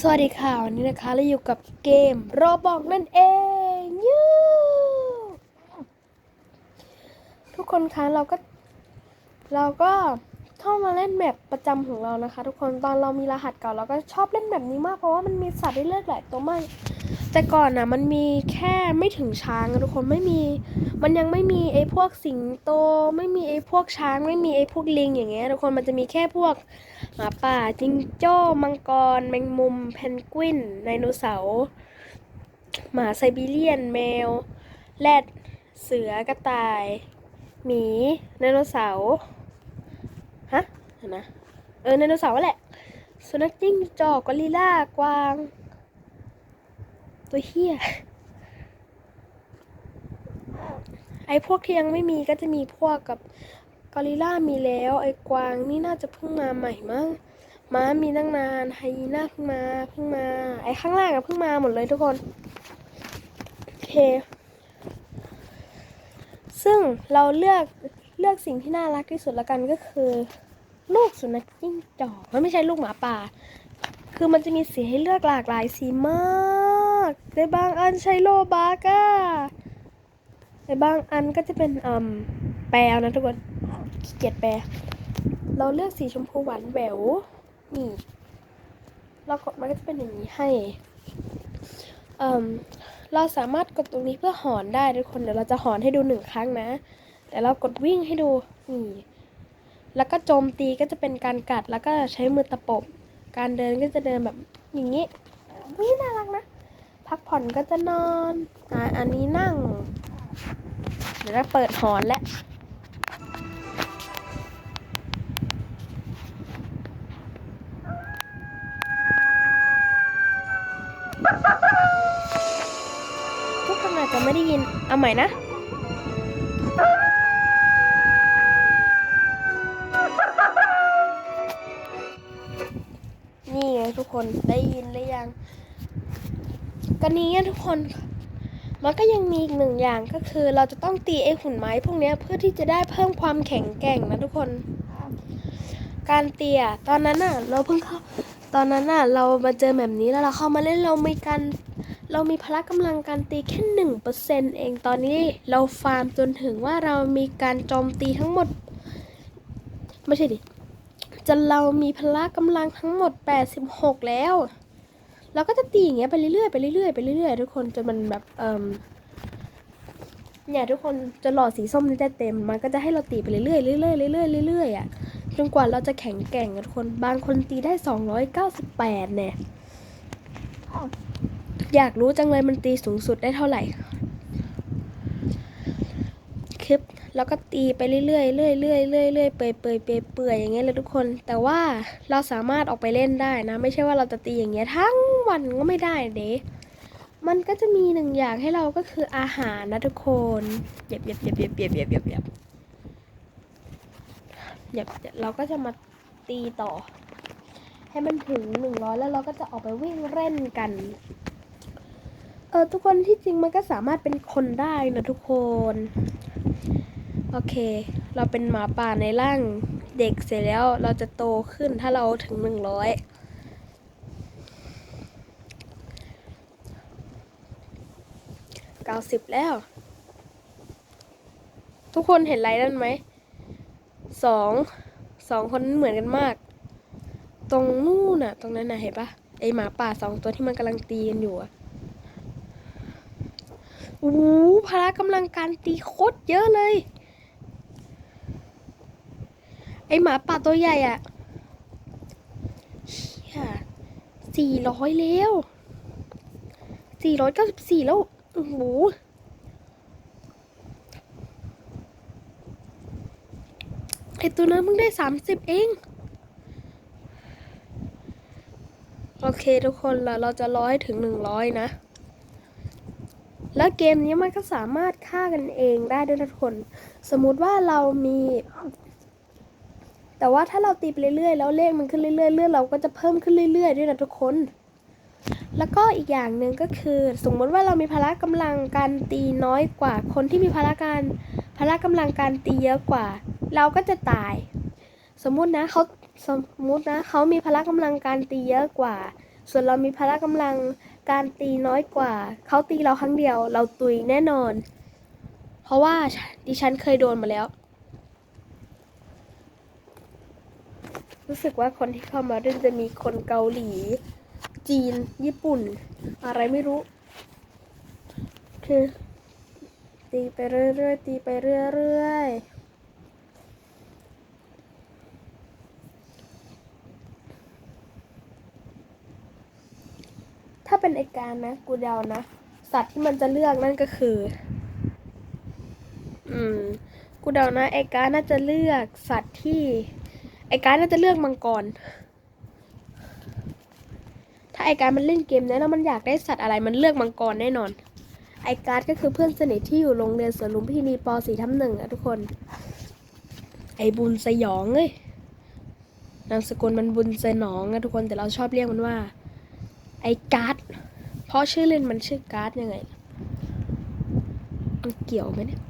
สวัสดีค่ะ วันนี้นะคะเราอยู่กับเกมโรบอกนั่นเองยูทุกคนคะเราก็ เราก็เข้ามาเล่นแมปประจำของเรานะคะ ทุกคนตอนเรามีรหัสเก่าเราก็ชอบเล่นแบบนี้มากเพราะว่ามันมีสัตว์ได้เลือกหลายตัวมาก แต่ก่อนนะมันมีแค่ไม่ถึงช้างทุกคนไม่มี มันยังไม่มีไอ้พวกสิงโต ไม่มีไอ้พวกช้าง ไม่มีไอ้พวกลิงอย่างเงี้ยทุกคนมันจะมีแค่พวกหมาป่าจิงโจ้มังกร แมงมุม เพนกวินไดโนเสาร์หมาไซบีเรียน แมว แรดเสือกระต่าย หมีไดโนเสาร์ฮะเห็นนะเออไดโนเสาร์แหละสุนัขจิ้งจอกกอริลล่ากวาง ตัวเฮียไอ้พวกที่ยังไม่มีก็จะมีพวกกับกอริล่ามีแล้ว ไอ้กวางนี่น่าจะเพิ่งมาใหม่มั้งม้ามีตั้งนานไฮยีน่าเพิ่งมาเพิ่งมา ไอ้ข้างล่างอะเพิ่งมาหมดเลยทุกคน โอเค ซึ่งเราเลือกเลือกสิ่งที่น่ารักที่สุดละกันก็คือ ลูกสุนัขจิ้งจอกมันไม่ใช่ลูกหมาป่า คือมันจะมีสีให้เลือกหลากหลายสีมาก ในบางอันใช้โลบาก้าในบางอันก็จะเป็นอืมแปลนะทุกคนขี้เกียจแปล เราเลือกสีชมพูหวานแหววนี่เรากดมันก็จะเป็นอย่างนี้ให้เอ่มเราสามารถกดตรงนี้เพื่อหอนได้ทุกคนเดี๋ยวเราจะหอนให้ดูหนึ่งครั้งนะ แต่เรากดวิ่งให้ดูนี่ แล้วก็โจมตีก็จะเป็นการกัดแล้วก็ใช้มือตะปบ การเดินก็จะเดินแบบอย่างนี้วิน่ารักนะ พักผ่อนก็จะนอนอ่าอันนี้นั่ง เดี๋ยวเราเปิดหอนแล้วทุกคนอาจจะไม่ได้ยิน เอาใหม่นะนี่ไงทุกคนได้ยินหรือยัง กันนี้ทุกคนมันก็ยังมีอีกหนึ่งอย่างก็คือเราจะต้องตีไอ้หุ่นไม้พวกนี้เพื่อที่จะได้เพิ่มความแข็งแกร่งนะทุกคน การเตียตอนนั้นน่ะเราเพิ่งเข้าตอนนั้นน่ะเรามาเจอแบบนี้แล้วเราเข้ามาเล่นเรามีการเรามีพละกำลังการตีแค่หนึ่งเปอร์เซ็นเองตอนนี้เราฟาร์มจนถึงว่าเรามีการโจมตีทั้งหมด ไม่ใช่ดิจนเรามีพละกำลังทั้งหมด 86 แล้ว เราก็จะตีอย่างเงี้ยไปเรื่อยๆไปเรื่อยๆไปเรื่อยๆทุกคนจนมันแบบเอ่อเนี่ยทุกคนจะหลอดสีส้มนี่จะเต็ม มันก็จะให้เราตีไปเรื่อยๆเรื่อยๆเรื่อยๆเรื่อยๆอะจนกว่าเราจะแข็งแกร่งทุกคนบางคนตีได้ 298เนี่ยอยากรู้จังเลยมันตีสูงสุดได้เท่าไหร่คลิป แล้วก็ตีไปเรื่อยๆเรื่อยๆเรื่อยๆเรื่อยๆเปื่อยๆเปื่อยๆเปื่อยๆอย่างเงี้ยเลยทุกคน แต่ว่าเราสามารถออกไปเล่นได้นะ ไม่ใช่ว่าเราจะตีอย่างเงี้ยทั้งวันก็ไม่ได้เด้มันก็จะมีหนึ่งอย่างให้เราก็คืออาหารนะทุกคนเหยียบเหยียบเหยียบเหยียบเหยียบเหยียบเหยียบเหยียบเหยียบเราก็จะมาตีต่อ ให้มันถึงหนึ่งร้อยแล้วเราก็จะออกไปวิ่งเล่นกันเออทุกคนที่จริงมันก็สามารถเป็นคนได้นะทุกคน โอเค เราเป็นหมาป่าในร่างเด็กเสร็จแล้วเราจะโตขึ้นถ้าเราถึงหนึ่งร้อยเก้าสิบแล้ว ทุกคนเห็นไรนั่นไหมสองสองคนนั้นเหมือนกันมาก ตรงนู่นน่ะ ตรงนั้นน่ะเห็นปะไอหมาป่าสองตัวที่มันกำลังตีกันอยู่อะโอ้พละกำลังการตีโคตรเยอะเลย ไอหมาป่าตัวใหญ่อะเชี่ยสี่ร้อยแล้วสี่ร้อยเก้าสิบสี่แล้วโอ้โหไอตัวนั้นมึงได้สามสิบเอง โอเคทุกคนแล้วเราจะรอให้ถึงหนึ่งร้อยนะ แล้วเกมนี้มันก็สามารถฆ่ากันเองได้ด้วยนะทุกคน สมมุติว่าเรามี แต่ว่าถ้าเราตีไปเรื่อยๆแล้วเลขมันขึ้นเรื่อยๆเลื่อนเราก็จะเพิ่มขึ้นเรื่อยๆด้วยนะทุกคน แล้วก็อีกอย่างหนึ่งก็คือ สมมติว่าเรามีพละกำลังการตีน้อยกว่า คนที่มีพละการพละกำลังการตีเยอะกว่า เราก็จะตาย สมมุตินะเขาสมมุตินะเขามีพละกำลังการตีเยอะกว่า ส่วนเรามีพละกำลังการตีน้อยกว่า เขาตีเราครั้งเดียว เราตุยแน่นอน เพราะว่าดิฉันเคยโดนมาแล้ว รู้สึกว่าคนที่เข้ามาเล่นจะมีคนเกาหลี จีน ญี่ปุ่น อะไรไม่รู้ คือ ตีไปเรื่อยๆตีไปเรื่อยๆถ้าเป็นไอการนะ กูเดานะ สัตว์ที่มันจะเลือกนั่นก็คือ อืม กูเดานะไอการน่าจะเลือกสัตว์ที่ ไอการน่าจะเลือกมังกร ถ้าไอการมันเล่นเกมนี้แล้วมันอยากได้สัตว์อะไรมันเลือกมังกรแน่นอน ไอการก็คือเพื่อนสนิทที่อยู่โรงเรียนสวนลุมพินีป .4 ทับหนึ่งอะทุกคน ไอบุญสยองเอ้ยนามสกุลมันบุญสนองอะทุกคนแต่เราชอบเรียกมันว่า ไอการ์ดเพราะชื่อเล่นมันชื่อการ์ดยังไงมันเกี่ยวไหมเนี่ย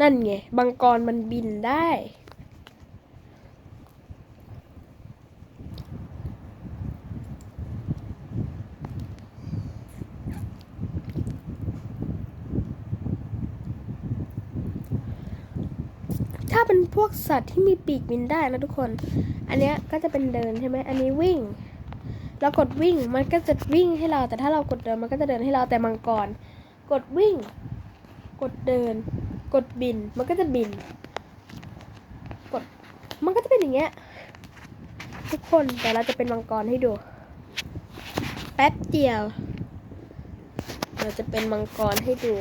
นั่นไงบังกรมันบินได้ ถ้าเป็นพวกสัตว์ที่มีปีกบินได้นะทุกคน อันเนี้ยก็จะเป็นเดินใช่ไหม อันนี้วิ่ง เรากดวิ่งมันก็จะวิ่งให้เรา แต่ถ้าเรากดเดินมันก็จะเดินให้เราแต่มังกร กดวิ่ง กดเดิน กดบินมันก็จะบิน กดมันก็จะเป็นอย่างเงี้ยทุกคนแต่เราจะเป็นมังกรให้ดู แป๊บเดียว เราจะเป็นมังกรให้ดู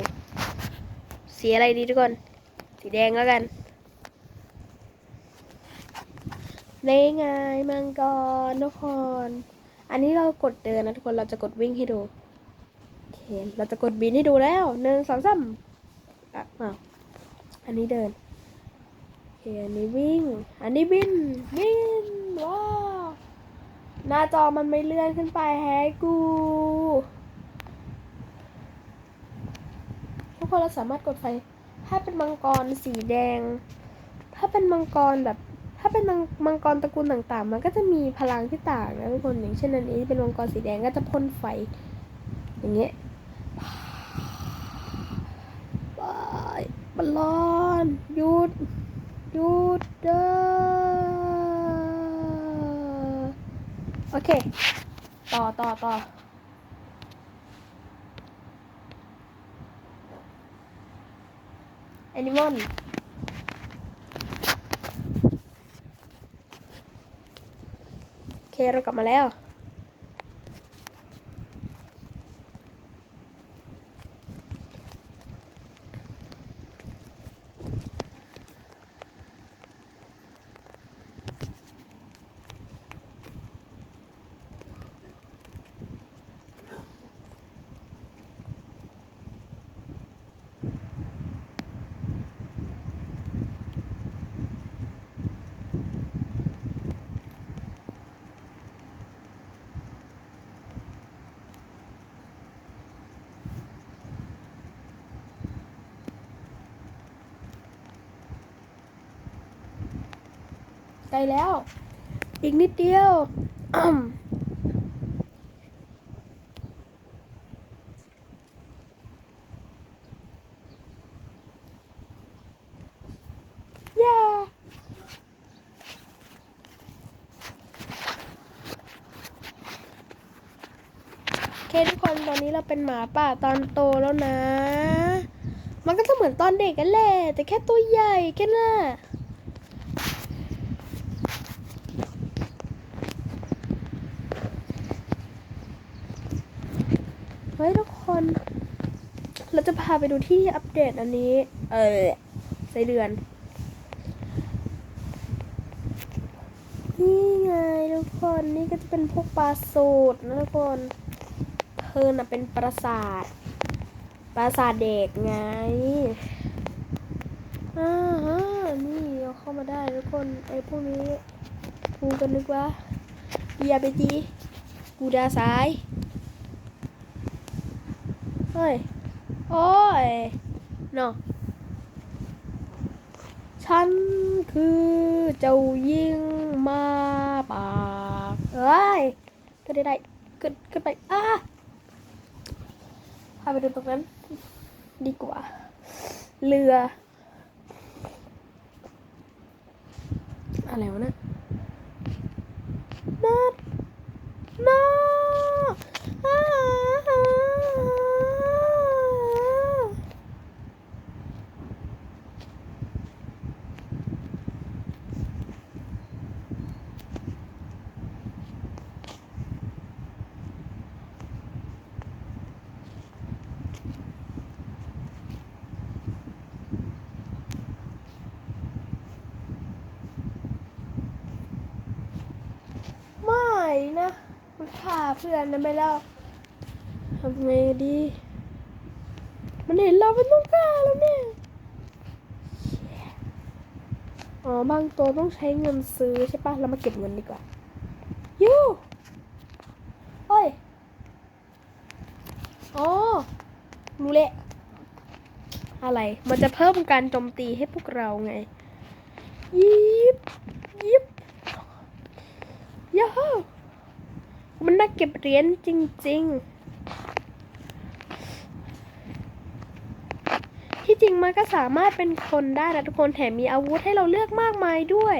สีอะไรดีทุกคน สีแดงแล้วกันนี่ไงมังกรทุกคน อันนี้เรากดเดินนะทุกคนเราจะกดวิ่งให้ดูโอเคเราจะกดบินให้ดูแล้วหนึ่งสองสามอะอ้าว อันนี้เดินโอเคอันนี้วิ่ง อันนี้บิน บิน ว้าว หน้าจอมันไม่เลื่อนขึ้นไปแฮกู ทุกคนเราสามารถกดไฟ ถ้าเป็นมังกรสีแดง ถ้าเป็นมังกรแบบ ถ้าเป็นมังมังกรตระกูลต่างๆ มันก็จะมีพลังที่ต่างนะทุกคน อย่างเช่นอันนี้เป็นมังกรสีแดงก็จะพ่นไฟ อย่างเงี้ย บายมันร้อน หยุด หยุดเด้อโอเค ต่อต่อต่อแอนิมอนโอเค เรากลับมาแล้ว ใกล้แล้ว อีกนิดเดียว เย้โอเคทุกคนตอนนี้เราเป็นหมาป่าตอนโตแล้วนะ มันก็จะเหมือนตอนเด็กกันแหละ แต่แค่ตัวใหญ่แค่นั้นแหละ เฮ้ยทุกคน เราจะพาไปดูที่อัปเดตอันนี้ เออไสเดือน นี่ไงทุกคนนี่ก็จะเป็นพวกปลาสูตรนะทุกคนเธอน่ะเป็นปราสาท ปราสาทเด็กไงอ่าฮะนี่เอาเข้ามาได้ทุกคนไอ้พวกนี้กูกันนึกว่าอย่าไปตีกูดาซ้าย ฮ้ย โอ้ยเนาะฉันคือเจ้ายิงมาปากเอ้ยก็ได้ได้ขึ้นขึ้นไปอ้าพาไปดูตรงนั้น ดีกว่า เรือ อะไรวะเนะนัดนัดอ้าไม่นะ มันฆ่า เพื่อนนะไปแล้วทำไงดี มันเห็นเรามันต้องฆ่าแล้วเนี่ยอ๋อบางตัวต้องใช้เงินซื้อใช่ปะเรามาเก็บเงินดีกว่ายูเฮ้ยอ๋อรู้แหละอะไร มันจะเพิ่มการโจมตีให้พวกเราไงยิบยิบยาฮูมั นน่าเก็บเหรียญจริง ๆ ที่จริงมันก็สามารถเป็นคนได้นะทุกคนแถมมีอาวุธให้เราเลือกมากมายด้วย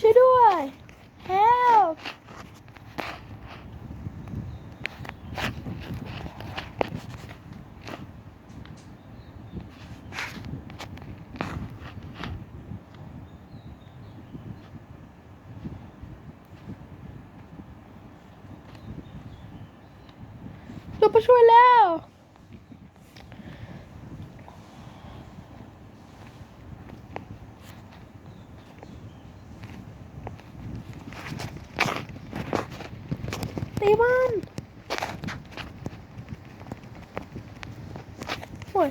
ช่วยด้วย help เราไปช่วยแล้ว ตีมันโอ้ย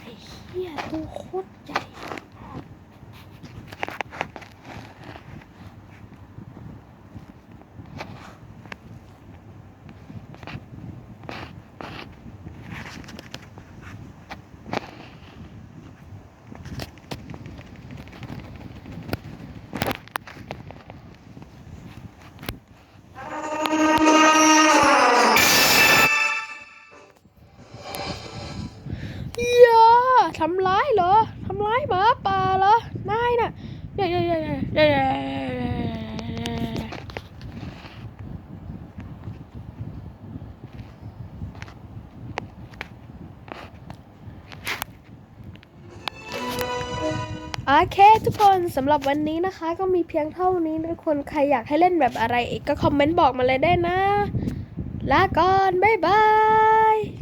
ไอ้เหี้ยตัวโคตรใหญ่ อย่าทำร้ายเหร อทำร้ายหมาป่าเหรอนายน่ะเยวเยวเยวเยวเดี๋ยวโอเคทุกคนสำหรับวันนี้นะคะ ก็มีเพียงเท่านี้ทุกคนใครอยากให้เล่นแบบอะไรอีกก็คอมเมนต์บอกมาเลยได้นะลาก่อน บ๊ายบาย